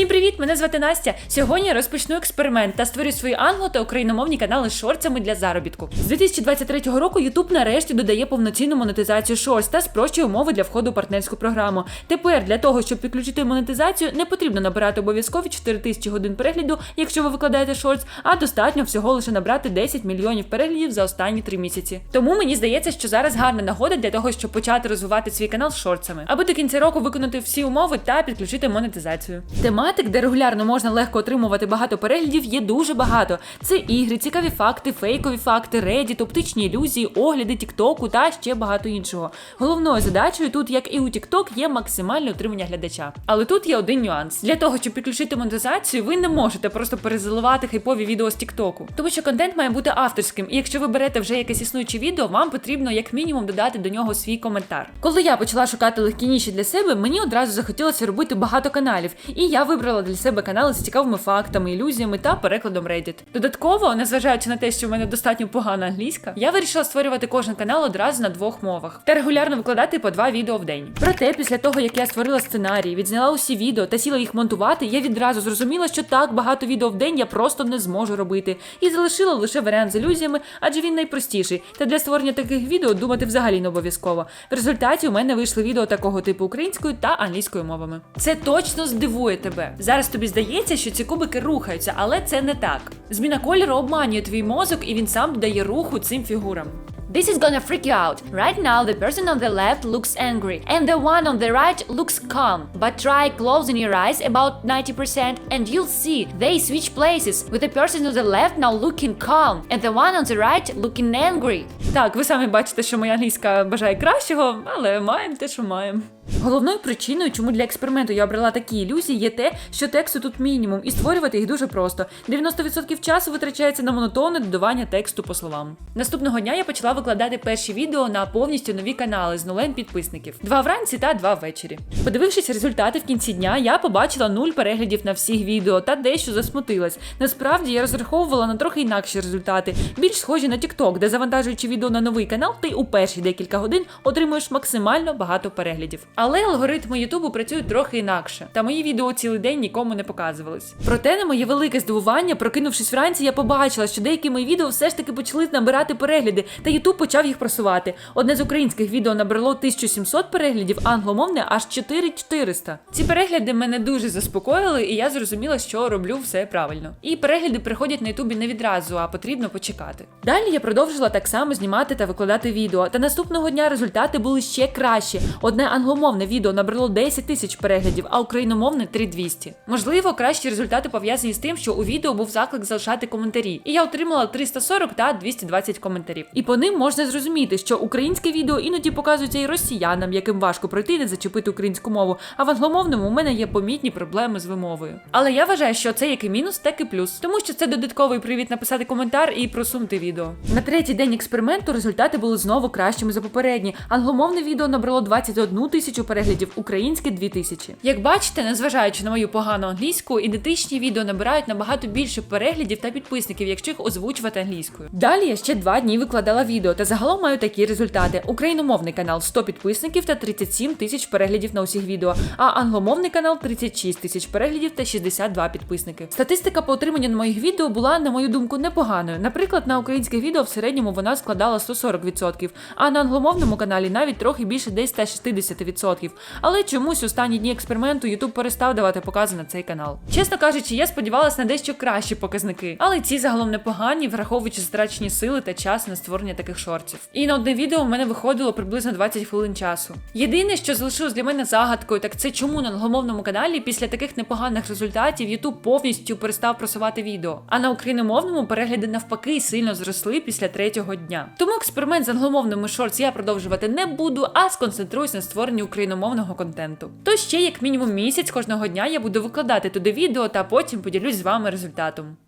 Всім привіт! Мене звати Настя. Сьогодні я розпочну експеримент та створю свої англо та україномовні канали з шорцами для заробітку. З 2023 року YouTube нарешті додає повноцінну монетизацію шорс та спрощує умови для входу у партнерську програму. Тепер для того, щоб підключити монетизацію, не потрібно набирати обов'язкові 4000 годин перегляду, якщо ви викладаєте шортс, а достатньо всього лише набрати 10 мільйонів переглядів за останні 3 місяці. Тому мені здається, що зараз гарна нагода для того, щоб почати розвивати свій канал з шортсами, аби до кінця року виконати всі умови та підключити монетизацію. Тематик, де регулярно можна легко отримувати багато переглядів, є дуже багато. Це ігри, цікаві факти, фейкові факти, Reddit, оптичні ілюзії, огляди, Тіктоку та ще багато іншого. Головною задачею тут, як і у TikTok, є максимальне утримання глядача. Але тут є один нюанс: для того, щоб підключити монетизацію, ви не можете просто перезаливати хайпові відео з Тіктоку, тому що контент має бути авторським. І якщо ви берете вже якесь існуюче відео, вам потрібно як мінімум додати до нього свій коментар. Коли я почала шукати легкі ніші для себе, мені одразу захотілося робити багато каналів, і я вибрала для себе канали з цікавими фактами, ілюзіями та перекладом Reddit. Додатково, незважаючи на те, що в мене достатньо погана англійська, я вирішила створювати кожен канал одразу на двох мовах та регулярно викладати по два відео в день. Проте, після того як я створила сценарій, відзняла усі відео та сіла їх монтувати, я відразу зрозуміла, що так багато відео в день я просто не зможу робити, і залишила лише варіант з ілюзіями, адже він найпростіший. Та для створення таких відео думати взагалі не обов'язково. В результаті у мене вийшли відео такого типу українською та англійською мовами. Це точно здивує тебе. Зараз тобі здається, що ці кубики рухаються, але це не так. Зміна кольору обманює твій мозок, і він сам додає руху цим фігурам. This is gonna freak you out. Right now, the person on the left looks angry, and the one on the right looks calm. But try closing your eyes about 90%, and you'll see they switch places, with the person on the left now looking calm, and the one on the right looking angry. Так, ви самі бачите, що моя англійська бажає кращого, але маємо те, що маємо. Головною причиною, чому для експерименту я обрала такі ілюзії, є те, що тексту тут мінімум, і створювати їх дуже просто. 90% часу витрачається на монотонне додавання тексту по словам. Наступного дня я почала викладати перші відео на повністю нові канали з нулем підписників: два вранці та два ввечері. Подивившись результати в кінці дня, я побачила нуль переглядів на всіх відео та дещо засмутилась. Насправді я розраховувала на трохи інакші результати, більш схожі на TikTok, де завантажуючи відео на новий канал, ти у перші декілька годин отримуєш максимально багато переглядів. Але алгоритми Ютубу працюють трохи інакше, та мої відео цілий день нікому не показувались. Проте, на моє велике здивування, прокинувшись вранці, я побачила, що деякі мої відео все ж таки почали набирати перегляди, та Ютуб почав їх просувати. Одне з українських відео набрало 1700 переглядів, а англомовне аж 4400. Ці перегляди мене дуже заспокоїли, і я зрозуміла, що роблю все правильно. І перегляди приходять на Ютубі не відразу, а потрібно почекати. Далі я продовжила так само знімати та викладати відео. Та наступного дня результати були ще кращі. Одне англомовне відео набрало 10 тисяч переглядів, а україномовне 3200. Можливо, кращі результати пов'язані з тим, що у відео був заклик залишати коментарі, і я отримала 340 та 220 коментарів. І по ним можна зрозуміти, що українське відео іноді показується і росіянам, яким важко пройти не зачепити українську мову. А в англомовному у мене є помітні проблеми з вимовою. Але я вважаю, що це як і мінус, так і плюс, тому що це додатковий привід написати коментар і просунути відео. На третій день експерименту результати були знову кращими за попередні. Англомовне відео набрало 21 тисячу переглядів, українське 2 тисячі. Як бачите, незважаючи на мою погану англійську, ідентичні відео набирають набагато більше переглядів та підписників, якщо їх озвучувати англійською. Далі я ще два дні викладала відео та загалом маю такі результати: україномовний канал 100 підписників та 37 тисяч переглядів на усіх відео, а англомовний канал 36 тисяч переглядів та 62 підписники. Статистика по отриманню на моїх відео була, на мою думку, непоганою. Наприклад, на українських відео в середньому вона складала 140%, а на англомовному каналі навіть трохи більше десь 160%. Але чомусь останні дні експерименту YouTube перестав давати покази на цей канал. Чесно кажучи, я сподівалася на дещо кращі показники, але ці загалом непогані, враховуючи страчені сили та час на створення таких шортів. І на одне відео в мене виходило приблизно 20 хвилин часу. Єдине, що залишилось для мене загадкою, так це чому на англомовному каналі після таких непоганих результатів YouTube повністю перестав просувати відео, а на україномовному перегляди навпаки сильно зросли після третього дня. Тому експеримент з англомовними шортс я продовжувати не буду, а сконцентруюсь на створенні україномовного контенту. То ще як мінімум місяць кожного дня я буду викладати туди відео та потім поділюсь з вами результатом.